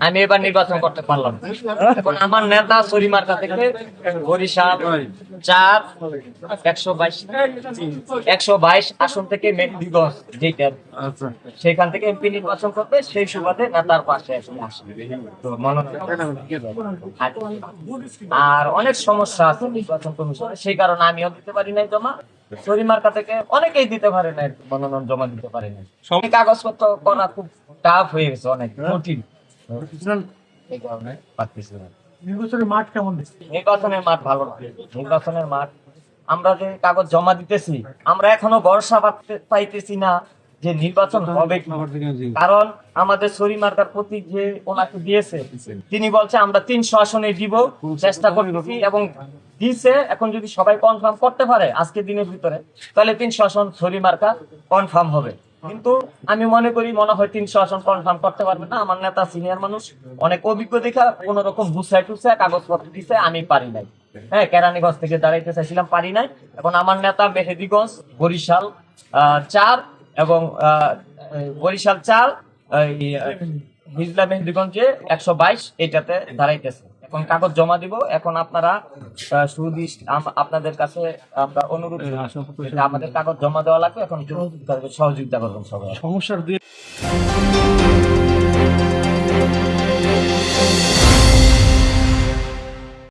আমি এবার নির্বাচন করতে পারলাম এখন আমার নেতা ছড়ি মার্কা থেকে বরিশাল চার, একশো বাইশ একশো বাইশ আসন থেকে মেঘদিগঞ্জ যেটা সেখান থেকে এমপি নির্বাচন করবে সেই সুবাদে নেতার পাশে আর অনেক সমস্যা আছে নির্বাচন কমিশনে সেই কারণে আমিও দিতে পারি নাই জমা। শরীমার্কা থেকে অনেকেই দিতে পারে নাই মনোনয়ন জমা দিতে পারে কাগজপত্র করা খুব টাফ হয়ে গেছে অনেক কঠিন। এই কারণে পারতেছি না। নির্বাচনের মাঠ কেমন নির্বাচনের মাঠ ভালো নির্বাচনের মাঠ আমরা যে কাগজ জমা দিতেছি আমরা এখনও ভরসা পাতে- পাইতেছি না। যে নির্বাচন হবে কারণ আমাদের শরী মার্কার প্রতীক যে ওনাকে দিয়েছে তিনি বলছে আমরা তিনশো আসনে দিব চেষ্টা করতেছি এবং দিছে। এখন যদি সবাই কনফার্ম করতে পারে আজকে দিনের ভিতরে তাহলে তিনশো আসন ছড়ি মার্কা কনফার্ম হবে। কিন্তু আমি মনে করি মনে হয় তিনশো আসন কনফার্ম করতে পারবে না। আমার নেতা সিনিয়র মানুষ অনেক অভিজ্ঞ দেখা কোন রকম বুসাই টুসাই কাগজপত্র দিছে আমি পারি নাই। হ্যাঁ কেরানীগঞ্জ থেকে দাঁড়াইতে চাইছিলাম পারি নাই। এখন আমার নেতা মেহেদিগঞ্জ বরিশাল আহ, চার এবং বরিশাল চাল হিজলা মেহেদিগঞ্জে একশো বাইশ এটাতে দাঁড়াইতেছে। এখন কাগজ জমা দিব এখন আপনারা সুদৃষ্ট আপনাদের কাছে আমরা অনুরোধ আমাদের কাগজ জমা দেওয়া লাগবে এখন সহযোগিতা করবেন সবাই। সমস্যার দুই